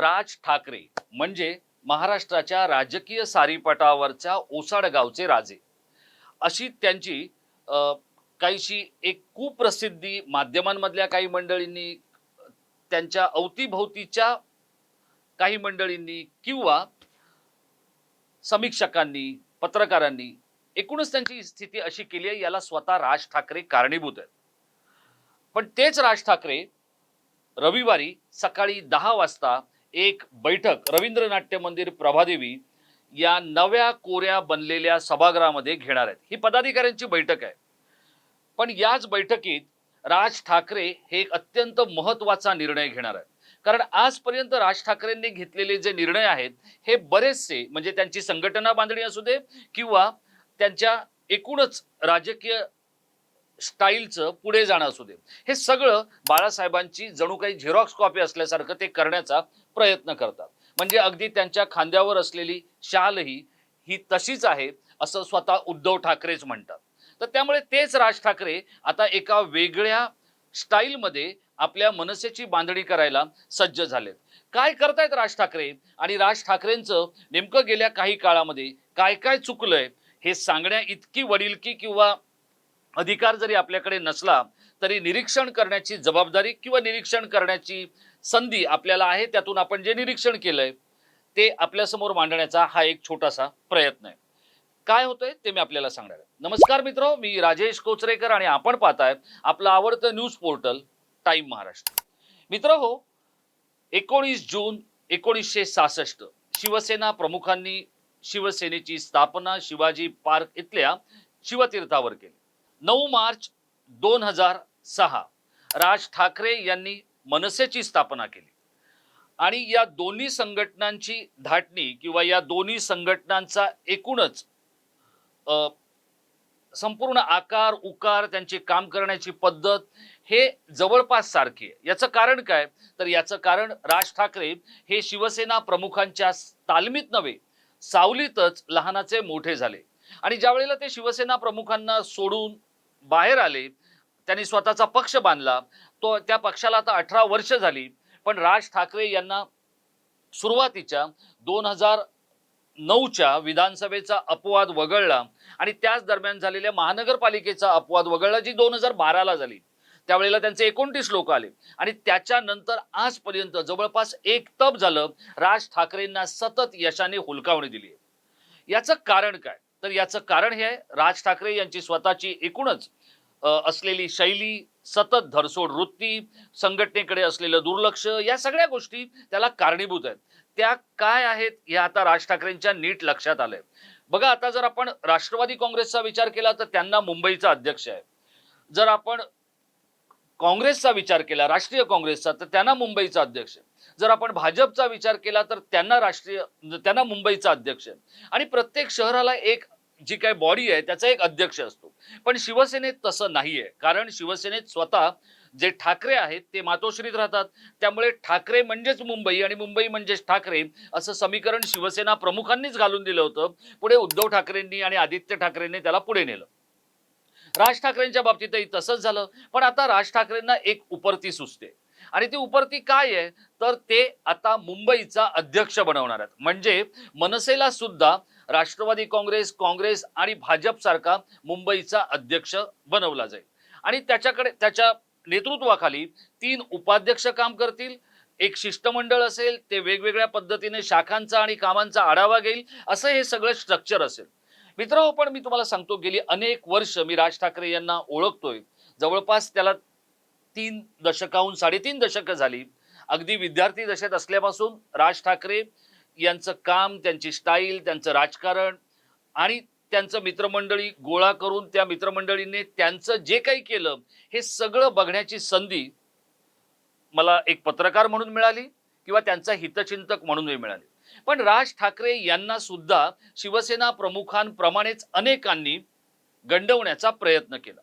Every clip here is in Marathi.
राज ठाकरे म्हणजे महाराष्ट्राच्या राजकीय सारीपटावरच्या ओसाड गावचे राजे. अशी त्यांची काहीशी एक कुप्रसिद्धी माध्यमांमधल्या काही मंडळींनी त्यांच्या अवतीभोवतीच्या काही मंडळींनी किंवा समीक्षकांनी पत्रकारांनी एकूणच त्यांची स्थिती अशी केली आहे याला स्वतः राज ठाकरे कारणीभूत आहेत. पण तेच राज ठाकरे रविवारी सकाळी दहा वाजता एक बैठक रवींद्र नाट्य मंदिर प्रभादेवी या नव्या कोऱ्या बनलेल्या सभागृहामध्ये घेणार आहेत. ही पदाधिकाऱ्यांची बैठक आहे. पण याच बैठकीत राज ठाकरे हे एक अत्यंत महत्त्वाचा निर्णय घेणार आहेत. कारण आजपर्यंत राज ठाकरेंनी घेतलेले जे निर्णय आहेत हे बरेचसे म्हणजे त्यांची संघटना बांधणी असू दे किंवा त्यांच्या एकूणच राजकीय स्टाईलचं पुढे जाणं असू दे. हे सगळं बाळासाहेबांची जणू काही झेरॉक्स कॉपी असल्यासारखं ते करण्याचा प्रयत्न करतात. म्हणजे अगदी त्यांच्या खांद्यावर असलेली शालही ही तशीच आहे असं स्वतः उद्धव ठाकरेच म्हणतात. तर त्यामुळे तेच राज ठाकरे आता एका वेगळ्या स्टाईलमध्ये आपल्या मनसेची बांधणी करायला सज्ज झालेत. काय करतायत राज ठाकरे? आणि राज ठाकरेंचं नेमकं गेल्या काही काळामध्ये काय काय चुकलंय हे सांगण्या इतकी वडिलकी किंवा अधिकार जरी आपल्याकडे नसला तरी निरीक्षण करण्याची जबाबदारी किंवा निरीक्षण करण्याची संधी आपल्याला आहे त्यातून आपण जे निरीक्षण केलंय ते आपल्यासमोर मांडण्याचा हा एक छोटासा प्रयत्न आहे. काय होतंय ते मी आपल्याला सांगणार आहे. नमस्कार मित्र मी राजेश कोचरेकर आणि आपण पाहताय आपलं आवडतं न्यूज पोर्टल टाइम महाराष्ट्र. मित्र हो एकोणीस जून एकोणीसशे सहासष्ट शिवसेना प्रमुखांनी शिवसेनेची स्थापना शिवाजी पार्क इथल्या शिवतीर्थावर केली. नऊ मार्च दोन हजार सहा. राज ठाकरे यांनी मनसेची स्थापना केली. आणि या दोन्ही संघटनांची धाटणी किंवा या दोन्ही संघटनांचा एकूणच संपूर्ण आकार उकार त्यांचे काम करण्याची पद्धत हे जवळपास सारखी आहे. याचं कारण काय? तर याचं कारण राज ठाकरे हे शिवसेना प्रमुखांच्या तालमीत नव्हे सावलीतच लहानाचे मोठे झाले. आणि ज्या वेळेला ते शिवसेना प्रमुखांना सोडून बाहेर आले त्यांनी स्वतःचा पक्ष बांधला. तो त्या पक्षाला आता अठरा वर्ष झाली. पण राज ठाकरे यांना सुरुवातीच्या दोन हजार नऊच्या विधानसभेचा अपवाद वगळला आणि त्याच दरम्यान झालेल्या महानगरपालिकेचा अपवाद वगळला जी दोन हजार बाराला झाली. त्यावेळेला त्यांचे एकोणतीस लोक आले आणि त्याच्यानंतर आजपर्यंत जवळपास एक तप झालं राज ठाकरेंना सतत यशाने हुलकावणी दिली याचं कारण काय? तर याचं कारण हे आहे राज ठाकरे यांची स्वतःची एकूणच असलेली शैली सतत धरसोड वृत्ती संघटनेकडे असलेलं दुर्लक्ष या सगळ्या गोष्टी त्याला कारणीभूत आहेत. त्या काय आहेत हे आता राज ठाकरेंच्या नीट लक्षात आलंय. बघा आता जर आपण राष्ट्रवादी काँग्रेसचा विचार केला तर त्यांना मुंबईचा अध्यक्ष आहे. जर आपण काँग्रेसचा विचार केला राष्ट्रीय काँग्रेसचा तर त्यांना मुंबईचा अध्यक्ष जर आपण भाजपचा विचार केला तर त्यांना राष्ट्रीय त्यांना मुंबईचा अध्यक्ष आणि प्रत्येक शहराला एक जी काही बॉडी आहे त्याचा एक अध्यक्ष असतो. पण शिवसेनेत तसं नाहीये. कारण शिवसेनेत स्वतः जे ठाकरे आहेत ते मातोश्रीत राहतात. त्यामुळे ठाकरे म्हणजेच मुंबई आणि मुंबई म्हणजेच ठाकरे असं समीकरण शिवसेना प्रमुखांनीच घालून दिलं होतं. पुढे उद्धव ठाकरेंनी आणि आदित्य ठाकरेंनी त्याला पुढे नेलं. राज ठाकरेंच्या बाबतीतही तसंच झालं. पण आता राज ठाकरेंना एक उपरती सुचते. आणि ती उपरती काय आहे? तर ते आता मुंबईचा अध्यक्ष बनवणार आहेत. म्हणजे मनसेला सुद्धा राष्ट्रवादी काँग्रेस काँग्रेस आणि भाजप सारखा मुंबईचा अध्यक्ष बनवला जाईल. आणि त्याच्याकडे त्याच्या नेतृत्वाखाली तीन उपाध्यक्ष काम करतील. एक शिष्टमंडळ असेल ते वेगवेगळ्या पद्धतीने शाखांचा आणि कामांचा आढावा घेईल. असं हे सगळं स्ट्रक्चर असेल. मित्र पण मी तुम्हाला सांगतो गेली अनेक वर्ष मी राज ठाकरे यांना ओळखतोय. जवळपास त्याला तीन दशकाहून साडेतीन दशकं झाली. अगदी विद्यार्थी दशेत असल्यापासून राज ठाकरे यांचं काम त्यांची स्टाईल त्यांचं राजकारण आणि त्यांचं मित्रमंडळी गोळा करून त्या मित्रमंडळीने त्यांचं जे काही केलं हे सगळं बघण्याची संधी मला एक पत्रकार म्हणून मिळाली किंवा त्यांचा हितचिंतक म्हणूनही मिळाली. पण राज ठाकरे यांना सुद्धा शिवसेना प्रमुखांप्रमाणेच अनेकांनी गंडवण्याचा प्रयत्न केला.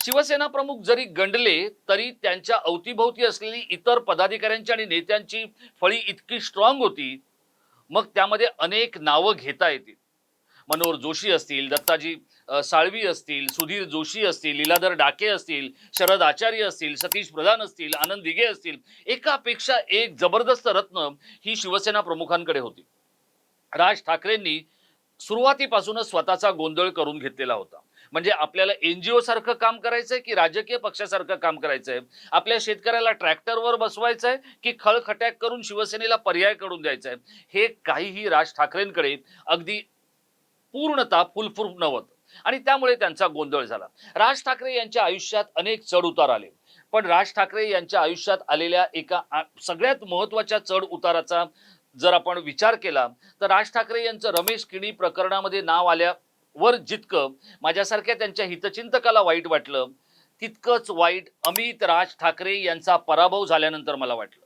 शिवसेना प्रमुख जरी गंडले तरी त्यांच्या अवतीभोवती असलेली इतर पदाधिकाऱ्यांची आणि नेत्यांची फळी इतकी स्ट्रॉंग होती मग त्यामध्ये अनेक नावं घेता येतील. मनोहर जोशी असतील दत्ताजी साळवी असतील सुधीर जोशी असतील लीलाधर डाके असतील शरद आचार्य असतील सतीश प्रधान असतील आनंद दिघे असतील एकापेक्षा एक जबरदस्त रत्न ही शिवसेना प्रमुखांकडे होती. राज ठाकरेंनी सुरुवातीपासूनच स्वतःचा गोंधळ करून घेतलेला होता. म्हणजे आपल्याला एनजीओ सारखं काम करायचंय की राजकीय पक्षासारखं काम करायचंय? आपल्या शेतकऱ्याला ट्रॅक्टरवर बसवायचंय की खळखट्याक करून शिवसेनेला पर्याय करून द्यायचंय? हे काहीही राज ठाकरेंकडे अगदी पूर्णतः फुलफुल नव्हतं आणि त्यामुळे त्यांचा गोंधळ झाला. राज ठाकरे यांच्या आयुष्यात अनेक चढ उतार आले. पण राज ठाकरे यांच्या आयुष्यात आलेल्या एका सगळ्यात महत्त्वाच्या चढ उताराचा जर आपण विचार केला तर राज ठाकरे यांचं रमेश किणी प्रकरणामध्ये नाव आल्यावर जितकं माझ्यासारख्या त्यांच्या हितचिंतकाला वाईट वाटलं तितकंच वाईट अमित राज ठाकरे यांचा पराभव झाल्यानंतर मला वाटलं.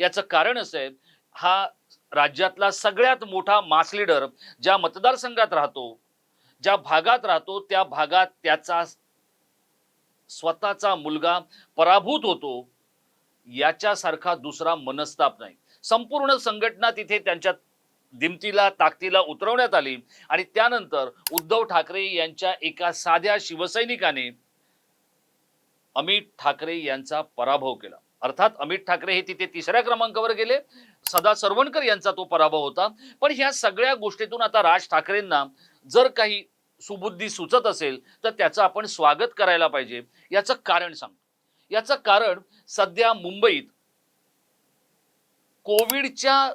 याचं कारण असं आहे हा राज्यातला सगळ्यात मोठा मास लीडर ज्या मतदारसंघात राहतो ज्या भागात राहतो त्या भागात त्याचा स्वतःचा मुलगा पराभूत होतो याच्यासारखा दुसरा मनस्ताप नाही. संपूर्ण संघटना तिथे त्यांच्या दिमतीला ताकदीला उतरवण्यात आली आणि त्यानंतर उद्धव ठाकरे यांच्या एका साध्या शिवसैनिकाने अमित ठाकरे यांचा पराभव केला. अर्थात अमित ठाकरे हे तिथे तिसऱ्या क्रमांकावर गेले. सदा सरवणकर यांचा तो पराभव होता. पण ह्या सगळ्या गोष्टीतून आता राज ठाकरेंना जर काही सुबुद्धी सुचत असेल तर त्याचं आपण स्वागत करायला पाहिजे. याचं कारण सांगतो. याचं कारण सध्या मुंबईत कोविडच्या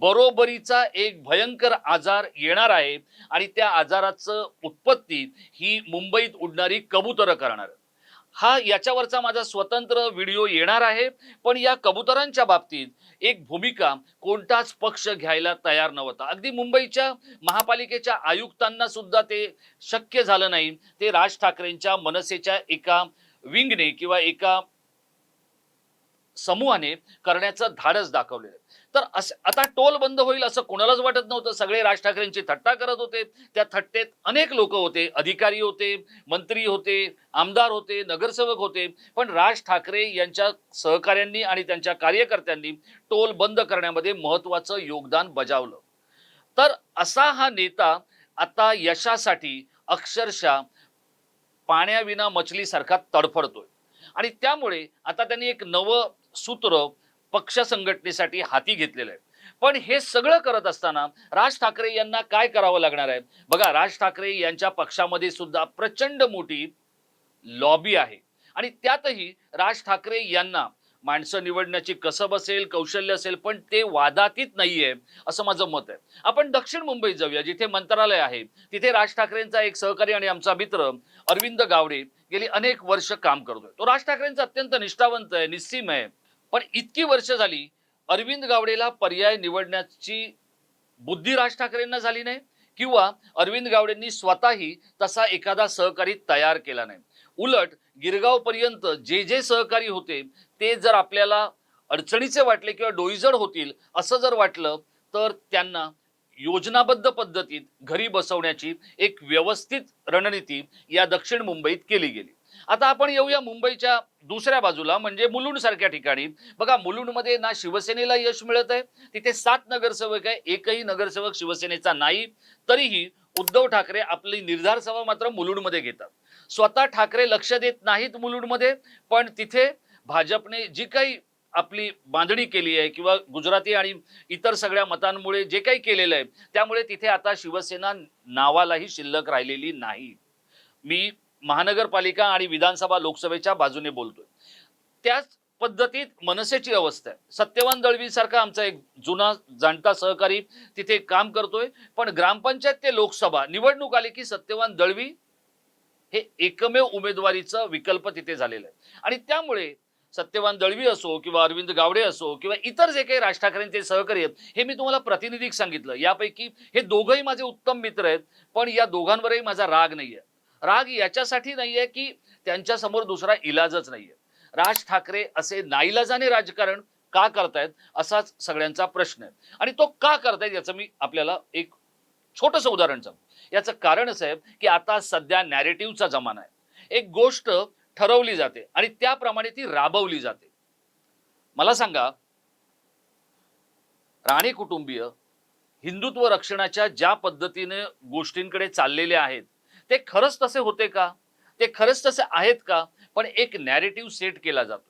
बरोबरीचा एक भयंकर आजार येणार आहे आणि त्या आजाराचं उत्पत्ती ही मुंबईत उडणारी कबुतरं करणार हा याच्यावरचा माझा स्वतंत्र व्हिडिओ येणार आहे. पण या कबुतरांच्या बाबतीत एक भूमिका कोणताच पक्ष घ्यायला तयार नव्हता. अगदी मुंबईच्या महापालिकेच्या आयुक्तांना सुद्धा ते शक्य झालं नाही. ते राज ठाकरेंच्या मनसेच्या एका विंगने किंवा एका समूहाने करण्याचं धाडस दाखवलेलं आहे. तर असं आता टोल बंद होईल असं कोणालाच वाटत नव्हतं. सगळे राज ठाकरेंची थट्टा करत होते. त्या थट्टेत अनेक लोक होते. अधिकारी होते मंत्री होते आमदार होते नगरसेवक होते. पण राज ठाकरे यांच्या सहकाऱ्यांनी आणि त्यांच्या कार्यकर्त्यांनी टोल बंद करण्यामध्ये महत्वाचं योगदान बजावलं. तर असा हा नेता आता यशासाठी अक्षरशः पाण्याविना मछलीसारखा तडफडतोय. आणि त्यामुळे आता त्यांनी एक नवं सूत्र पक्ष संघटनेसाठी हाती घेतलेलं आहे. पण हे सगळं करत असताना राज ठाकरे यांना काय करावं लागणार आहे? बघा राज ठाकरे यांच्या पक्षामध्ये सुद्धा प्रचंड मोठी लॉबी आहे. आणि त्यातही राज ठाकरे यांना माणसं निवडण्याची कसब असेल कौशल्य असेल पण ते वादातीत नाहीये असं माझं मत आहे. आपण दक्षिण मुंबईत जाऊया जिथे मंत्रालय आहे. तिथे राज ठाकरेंचा एक सहकारी आणि आमचा मित्र अरविंद गावडे गेली अनेक वर्ष काम करतोय. तो राज ठाकरेंचा अत्यंत निष्ठावंत आहे निस्सीम आहे. पण इतकी वर्ष झाली अरविंद गावडेला पर्याय निवडण्याची बुद्धी राज ठाकरेंना झाली नाही किंवा अरविंद गावडेंनी स्वतःही तसा एखादा सहकारी तयार केला नाही. उलट गिरगावपर्यंत जे जे सहकारी होते ते जर आपल्याला अडचणीचे वाटले किंवा डोईजड होतील असं जर वाटलं तर त्यांना योजनाबद्ध पद्धतीत घरी बसवण्याची एक व्यवस्थित रणनीती या दक्षिण मुंबईत केली गेली. आता आपण येऊया मुंबईच्या दुसऱ्या बाजूला म्हणजे मुलुंड सारख्या ठिकाणी. बघा मुलुंडमध्ये ना शिवसेनेला यश मिळत आहे तिथे सात नगरसेवक आहे एकही नगरसेवक शिवसेनेचा नाही तरीही उद्धव ठाकरे आपली निर्धार सभा मात्र मुलुंडमध्ये घेतात. स्वतः ठाकरे लक्ष देत नाहीत मुलुंडमध्ये पण तिथे भाजपने जी काही आपली बांधणी केली आहे किंवा गुजराती आणि इतर सगळ्या मतांमुळे जे काही केलेलं आहे त्यामुळे तिथे आता शिवसेना नावालाही शिल्लक राहिलेली नाही. मी महानगरपालिका आणि विधानसभा लोकसभेच्या बाजूने बोलतोय. त्याच पद्धतीत मनसेची अवस्था आहे. सत्यवान दळवीसारखा आमचा एक जुना जाणता सहकारी तिथे काम करतोय. पण ग्रामपंचायत ते लोकसभा निवडणूक आली की सत्यवान दळवी हे एकमेव उमेदवारीचं विकल्प तिथे झालेलं आहे. आणि त्यामुळे सत्यवान दळवी असो किंवा अरविंद गावडे असो किंवा इतर जे काही राज ठाकरेंचे सहकारी आहेत हे मी तुम्हाला प्रातिनिधिक सांगितलं. यापैकी हे दोघंही माझे उत्तम मित्र आहेत पण या दोघांवरही माझा राग नाही आहे राग याच्यासाठी नाहीये की त्यांच्यासमोर दुसरा इलाजच नाहीये. राज ठाकरे असे नाईलाजाने राजकारण का करतायत असाच सगळ्यांचा प्रश्न आहे. आणि तो का करतायत याचं मी आपल्याला एक छोटस उदाहरण सांगू याचं कारण असं आहे की आता सध्या नॅरेटिव्हचा जमाना आहे. एक गोष्ट ठरवली जाते आणि त्याप्रमाणे ती राबवली जाते. मला सांगा राणे कुटुंबीय हिंदुत्व रक्षणाच्या ज्या पद्धतीने गोष्टींकडे चाललेले आहेत ते खरंच तसे होते का? ते खरंच तसे आहेत का? पण एक नॅरेटिव्ह सेट केला जातो.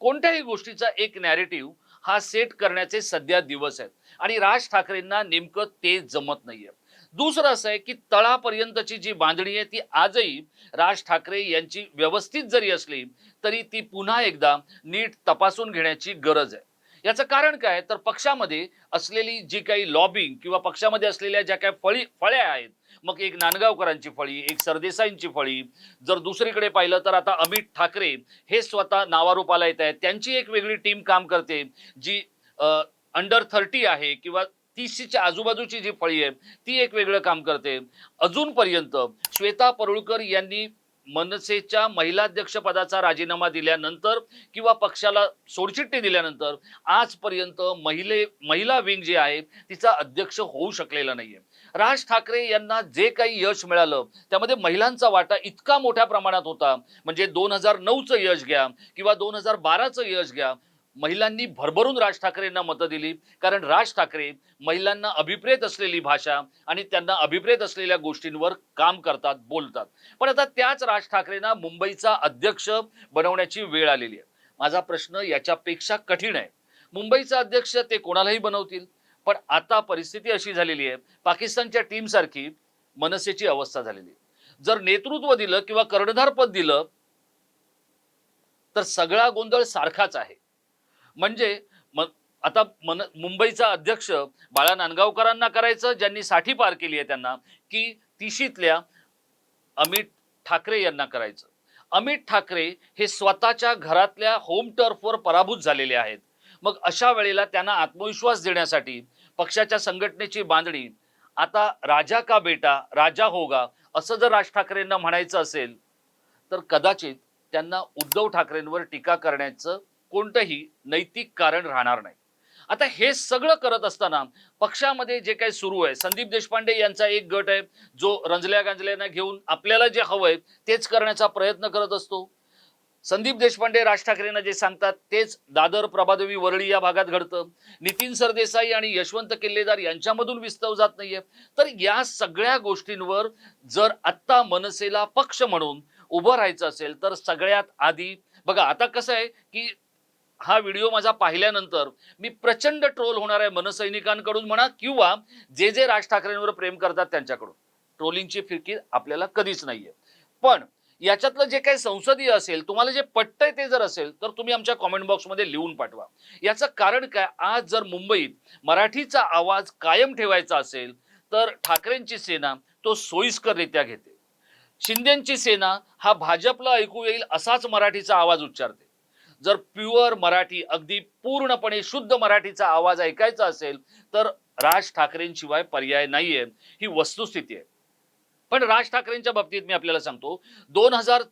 कोणत्याही गोष्टीचा एक नॅरेटिव्ह हा सेट करण्याचे सध्या दिवस आहेत. आणि राज ठाकरेंना नेमकं ते जमत नाहीये. दुसरं असं आहे की तळापर्यंतची जी बांधणी आहे ती आजही राज ठाकरे यांची व्यवस्थित जरी असली तरी ती पुन्हा एकदा नीट तपासून घेण्याची गरज आहे. याचं कारण काय तर पक्षामध्ये असलेली जी काही लॉबिंग किंवा पक्षामध्ये असलेल्या ज्या काही फळी फळ्या आहेत मग एक नांदगावकरांची फळी एक सरदेसाईंची फळी. जर दुसरीकडे पाहिलं तर आता अमित ठाकरे हे स्वतः नावारूपाला येत आहेत. त्यांची एक वेगळी टीम काम करते जी अंडर थर्टी आहे किंवा तीसच्या आजूबाजूची जी फळी आहे ती एक वेगळं काम करते. अजूनपर्यंत श्वेता परुळकर यांनी मनसेच्या महिलाध्यक्ष पदाचा राजीनामा दिल्यानंतर किंवा पक्षाला सोडचिठ्ठी दिल्यानंतर आजपर्यंत महिले महिला विंग जी आहे तिचा अध्यक्ष होऊ शकलेला नाहीये. राज ठाकरे यांना जे काही यश मिळालं त्यामध्ये महिलांचा वाटा इतका मोठ्या प्रमाणात होता. म्हणजे दोन हजार नऊचं यश घ्या किंवा दोन हजार बाराचं यश घ्या महिलांनी भरभरून राज ठाकरेंना मतं दिली. कारण राज ठाकरे महिलांना अभिप्रेत असलेली भाषा आणि त्यांना अभिप्रेत असलेल्या गोष्टींवर काम करतात बोलतात. पण आता त्याच राज ठाकरेंना मुंबईचा अध्यक्ष बनवण्याची वेळ आलेली आहे. माझा प्रश्न याच्यापेक्षा कठीण आहे. मुंबईचा अध्यक्ष ते कोणालाही बनवतील? पण आता परिस्थिती अशी झालेली आहे पाकिस्तानच्या टीम सारखी मनसेची अवस्था झालेली आहे. जर नेतृत्व दिलं किंवा कर्णधार पद दिलं तर सगळा गोंधळ सारखाच आहे. म्हणजे आता मन मुंबईचा अध्यक्ष बाळा नांदगावकरांना करायचं ज्यांनी साठी पार केली आहे त्यांना की तिशीतल्या अमित ठाकरे यांना करायचं. अमित ठाकरे हे स्वतःच्या घरातल्या होम टर्फवर पराभूत झालेले आहेत. मग अशा वेळेला त्यांना आत्मविश्वास देण्यासाठी पक्षाच्या संघटनेची बांधणी आता राजा का बेटा राजा होगा असं जर राज ठाकरेंना म्हणायचं असेल तर कदाचित त्यांना उद्धव ठाकरेंवर टीका करण्याचं कोणतंही नैतिक कारण राहणार नाही. आता हे सगळं करत असताना पक्षामध्ये जे काही सुरू आहे संदीप देशपांडे यांचा एक गट आहे जो रंजल्या गांजल्यांना घेऊन आपल्याला जे हवंय तेच करण्याचा प्रयत्न करत असतो. संदीप देशपांडे राज ठाकरेंना जे सांगतात तेच दादर प्रभादेवी वरळी या भागात घडतं. नितीन सरदेसाई आणि यशवंत किल्लेदार यांच्यामधून विस्तव जात नाहीये. तर या सगळ्या गोष्टींवर जर आत्ता मनसेला पक्ष म्हणून उभं राहायचं असेल तर सगळ्यात आधी बघा आता कसं आहे की हा व्हिडिओ माझा पाहिल्यानंतर मी प्रचंड ट्रोल होणार आहे मनसैनिकांकडून म्हणा किंवा जे जे राज ठाकरेंवर प्रेम करतात त्यांच्याकडून. ट्रोलिंगची फिरकी आपल्याला कधीच नाहीये. पण याच्यातलं जे काही संसदीय असेल तुम्हाला जे पटतंय ते जर असेल तर तुम्ही आमच्या कॉमेंट बॉक्समध्ये लिहून पाठवा. याचं कारण काय? आज जर मुंबईत मराठीचा आवाज कायम ठेवायचा असेल तर ठाकरेंची सेना तो सोयीस्कररित्या घेते. शिंदेची सेना हा भाजपला ऐकू येईल असाच मराठीचा आवाज उच्चारते. जर प्युअर मराठी अगदी पूर्णपणे शुद्ध मराठीचा आवाज ऐकायचा असेल तर राज ठाकरेंशिवाय पर्याय नाहीये. ही वस्तुस्थिती आहे. पण राज ठाकरेंच्या बाबतीत मी आपल्याला सांगतो दोन हजार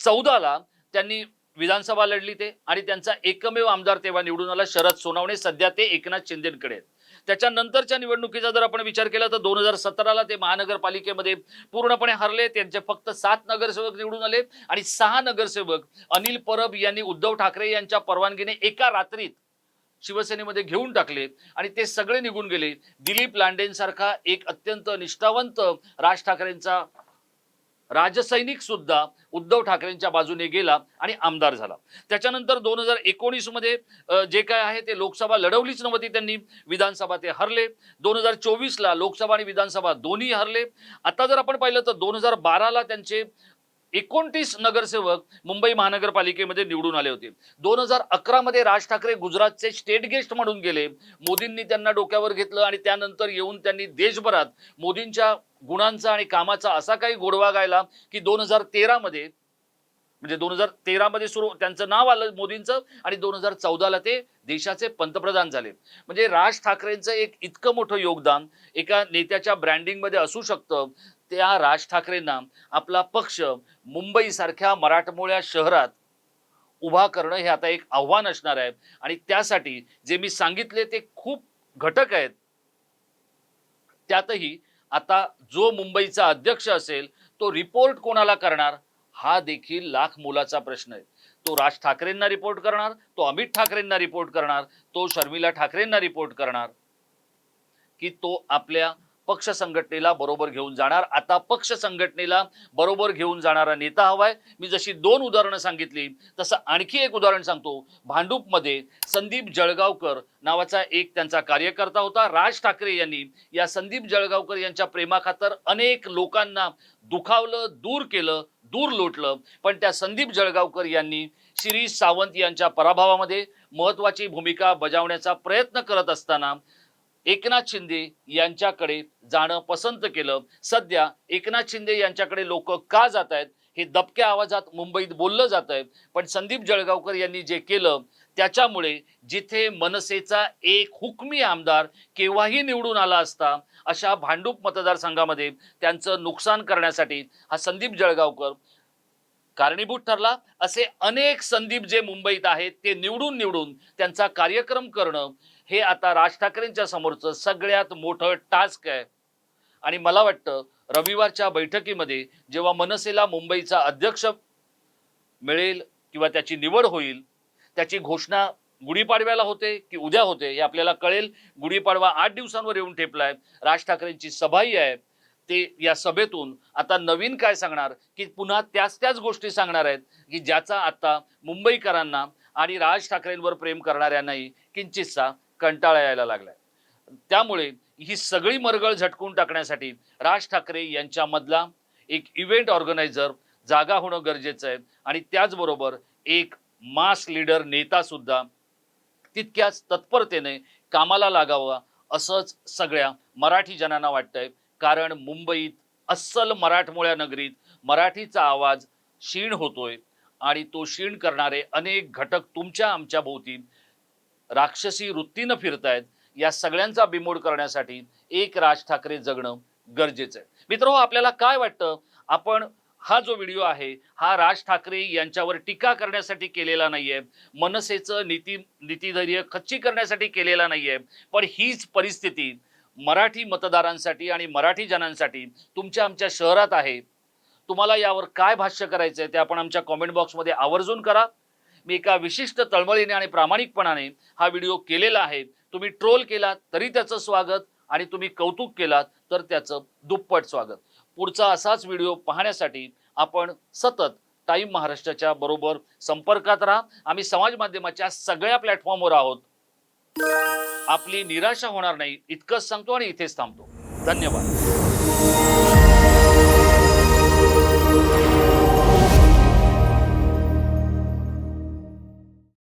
चौदाला त्यांनी विधानसभा लढली ते आणि त्यांचा एकमेव आमदार तेव्हा निवडून आला शरद सोनावणे सध्या ते एकनाथ शिंदेकडे आहेत. त्याच्यानंतरच्या निवडणुकीचा जर आपण विचार केला तर दोन हजार सतराला ते महानगरपालिकेमध्ये पूर्णपणे हरले त्यांचे फक्त सात नगरसेवक निवडून आले आणि सहा नगरसेवक अनिल परब यांनी उद्धव ठाकरे यांच्या परवानगीने एका रात्रीत शिवसेनेमध्ये घेऊन टाकले आणि ते सगळे निघून गेले. दिलीप लांडेंसारखा एक अत्यंत निष्ठावंत राज ठाकरेंचा राजसैनिक सुद्धा उद्धव ठाकरेंच्या बाजूने गेला आणि आमदार झाला. त्याच्यानंतर दोन हजार एकोणीसमध्ये जे काय आहे ते लोकसभा लढवलीच नव्हती त्यांनी. विधानसभा ते हरले. दोन हजार चोवीसला लोकसभा आणि विधानसभा दोन्ही हरले. आता जर आपण पाहिलं तर दोन हजार बाराला त्यांचे एकोणतीस नगरसेवक मुंबई महानगरपालिकेमध्ये निवडून आले होते. दोन हजार अकरा मध्ये राज ठाकरे गुजरातचे स्टेट गेस्ट म्हणून गेले. मोदींनी त्यांना डोक्यावर घेतलं आणि त्यानंतर येऊन त्यांनी देशभरात मोदींच्या गुणांचा आणि कामाचा असा काही गोडवा गायला की दोन हजार तेरा मध्ये म्हणजे दोन हजार तेरा मध्ये सुरू त्यांचं नाव आलं मोदींचं आणि दोन हजार चौदाला ते देशाचे पंतप्रधान झाले. म्हणजे राज ठाकरेंचं एक इतकं मोठं योगदान एका नेत्याच्या ब्रँडिंगमध्ये असू शकतं त्या राज ठाकरेंना आपला पक्ष मुंबईसारख्या मराठमोळ्या शहरात उभा करणं हे आता एक आव्हान असणार आहे. आणि त्यासाठी जे मी सांगितले ते खूप घटक आहेत. त्यातही आता जो मुंबईचा अध्यक्ष असेल तो रिपोर्ट कोणाला करणार? हा देखील लाख मोलाचा प्रश्न आहे. तो राज ठाकरेंना रिपोर्ट करणार तो अमित ठाकरेंना रिपोर्ट करणार तो शर्मिला ठाकरेंना रिपोर्ट करणार की तो आपल्या पक्ष संघटनेला बरोबर घेऊन जाणार. आता पक्ष संघटनेला बरोबर घेऊन जाणारा नेता हवाय. मी जशी दोन उदाहरणं सांगितली तसं आणखी एक उदाहरण सांगतो. भांडूपमध्ये संदीप जळगावकर नावाचा एक त्यांचा कार्यकर्ता होता. राज ठाकरे यांनी या संदीप जळगावकर यांच्या प्रेमाखातर अनेक लोकांना दुखावलं दूर केलं दूर लोटलं. पण त्या संदीप जळगावकर यांनी शिरीष सावंत यांच्या पराभवामध्ये महत्वाची भूमिका बजावण्याचा प्रयत्न करत असताना एकनाथ शिंदे यांच्याकडे जाणं पसंत केलं. सध्या एकनाथ शिंदे यांच्याकडे लोक का जात आहेत हे दबक्या आवाजात मुंबईत बोललं जात आहे. पण संदीप जळगावकर यांनी जे केलं त्याच्यामुळे जिथे मनसेचा एक हुकमी आमदार केव्हाही निवडून आला असता अशा भांडूप मतदारसंघामध्ये त्यांचं नुकसान करण्यासाठी हा संदीप जळगावकर कारणीभूत ठरला. असे अनेक संदीप जे मुंबईत आहेत ते निवडून निवडून त्यांचा कार्यक्रम करणं हे आता राज ठाकरेंच्या समोरचं सगळ्यात मोठं टास्क आहे. आणि मला वाटतं रविवारच्या बैठकीमध्ये जेव्हा मनसेला मुंबईचा अध्यक्ष मिळेल किंवा त्याची निवड होईल त्याची घोषणा गुढीपाडव्याला होते की उद्या होते हे आपल्याला कळेल. गुढीपाडवा आठ दिवसांवर येऊन ठेपलाय. राज ठाकरेंची सभाही आहे. ते या सभेतून आता नवीन काय सांगणार? की पुन्हा त्याच त्याच गोष्टी सांगणार आहेत. की ज्याचा आता मुंबईकरांना आणि राज ठाकरेंवर प्रेम करणाऱ्यांनाही किंचितसा कंटाळा यायला लागलाय. त्यामुळे ही सगळी मरगळ झटकून टाकण्यासाठी राज ठाकरे यांच्यामधला एक इव्हेंट ऑर्गनायझर जागा होणं गरजेचं आहे. आणि त्याचबरोबर एक मास लीडर नेता सुद्धा तितक्याच तत्परतेने कामाला लागावा असंच सगळ्या मराठी जनांना वाटतंय. कारण मुंबईत अस्सल मराठमोळ्या नगरीत मराठीचा आवाज क्षीण होतोय आणि तो क्षीण करणारे अनेक घटक तुमच्या आमच्या भोवती राक्षसी वृत्तीनं फिरतायत या सगळ्यांचा बिमोड करण्यासाठी एक राज ठाकरे जगणं गरजेचं आहे. मित्र आपल्याला काय वाटतं? आपण हा जो व्हिडिओ आहे हा राज ठाकरे यांच्यावर टीका करण्यासाठी केलेला नाहीये. मनसेचं नीती नीतिधैर्य खच्ची करण्यासाठी केलेला नाहीये. पण हीच परिस्थिती मराठी मतदारांसाठी आणि मराठी जनांसाठी तुमच्या आमच्या शहरात आहे. तुम्हाला यावर काय भाष्य करायचं आहे ते आपण आमच्या कॉमेंट बॉक्समध्ये आवर्जून करा. मी एका विशिष्ट तळमळीने आणि प्रामाणिकपणाने हा व्हिडिओ केलेला आहे. तुम्ही ट्रोल केलात तरी त्याचं स्वागत आणि तुम्ही कौतुक केलात तर त्याचं दुप्पट स्वागत. पुढचा असाच व्हिडिओ पाहण्यासाठी आपण सतत टाईम महाराष्ट्राच्या बरोबर संपर्कात राहा. आम्ही समाज माध्यमाच्या सगळ्या प्लॅटफॉर्मवर आहोत. आपली निराशा होणार नाही इतकंच सांगतो आणि इथेच थांबतो. धन्यवाद.